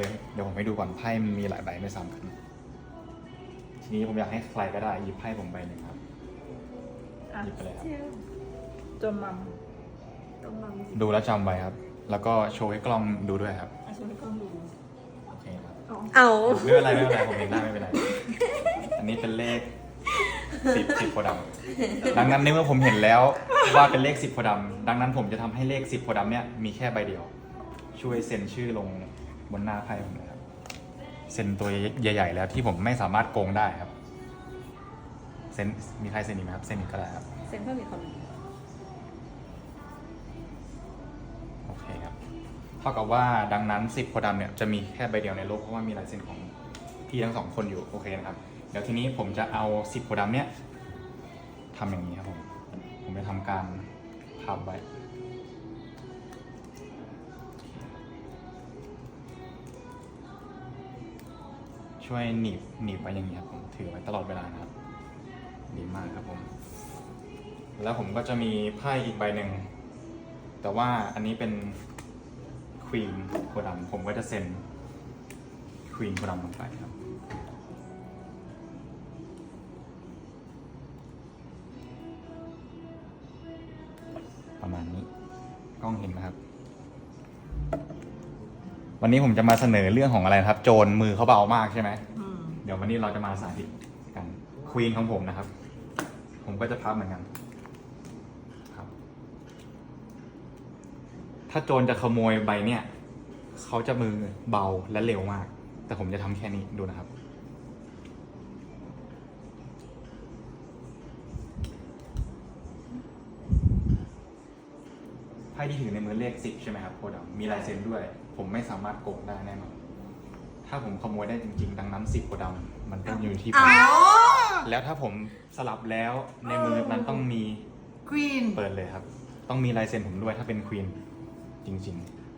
เลย เดี๋ยวผมให้ดูก่อนไพ่มันมีหลายใบไม่ซ้ำกัน ทีนี้ผมอยากให้ใครก็ได้หยิบไพ่ผมใบหนึ่งครับ อะหยิบไปเลยครับ จนมัมต้องมังสิดูแล้วจำไว้ครับ แล้วก็โชว์ให้กล้องดูด้วยครับ อาช่วยกล้องดูโอเคครับ อ๋อเอาไม่เป็นไรไม่เป็นไรผมเห็นหน้าไม่เป็นไร อันนี้เป็นเลขสิบสิบโพธิ์ดำดังนั้นในเมื่อผมเห็นแล้วว่าเป็นเลขสิบโพธิ์ดำดังนั้นผมจะทำให้เลขสิบโพธิ์ดำเนี่ยมีแค่ใบเดียว ช่วยเซ็นชื่อลง บนหน้าไพ่ผมเลยครับเซ็นตัวใหญ่ ๆ แล้วที่ผมไม่สามารถโกงได้ครับเซ็นมีใครเซ็นอีกไหมครับเซ็นอีกก็ได้ครับเซ็นเพิ่มอีกคนหนึ่งโอเคครับเท่ากับว่าดังนั้นสิบโพธิ์ดำเนี่ยจะมีแค่ใบเดียวในโลกเพราะว่ามีลายเซ็นของพี่ทั้งสองคนอยู่โอเคนะครับเดี๋ยวทีนี้ผมจะเอาสิบโพธิ์ดำเนี่ยทำอย่างนี้ครับผมผมจะทำการพับไว้ ช่วยหนีบหนีบไว้อย่างนี้ครับผมถือไว้ตลอดเวลานะครับ ดีมากครับผม แล้วผมก็จะมีไพ่อีกใบหนึ่ง แต่ว่าอันนี้เป็นควีนโพธิ์ดำผมก็จะเซ็นควีนโพธิ์ดำลงไปครับประมาณนี้ กล้องเห็นไหมครับ วันนี้ผมจะมาเสนอเรื่องของอะไรนะครับ โจรมือเขาเบามากใช่ไหมอืมเดี๋ยววันนี้เราจะมาสาธิตกันควีนของผมนะครับ ผมก็จะพับเหมือนกันครับ ถ้าโจรจะขโมยใบเนี่ยเขาจะมือเบาและเร็วมาก แต่ผมจะทำแค่นี้ดูนะครับ พ่ที่ถือในมือเลขสิบใช่ไหมครับโคดำมีลายเซ็นด้วย ผมไม่สามารถโกงได้แน่นอนถ้าผมขโมยได้จริง ๆ ดังนั้นสิบโคดำมันต้องอยู่ที่ผมเอาแล้วถ้าผมสลับแล้วในมือนั้นต้องมีควีนเปิดเลยครับ ต้องมีลายเซ็นผมด้วยถ้าเป็นควีนจริง ๆ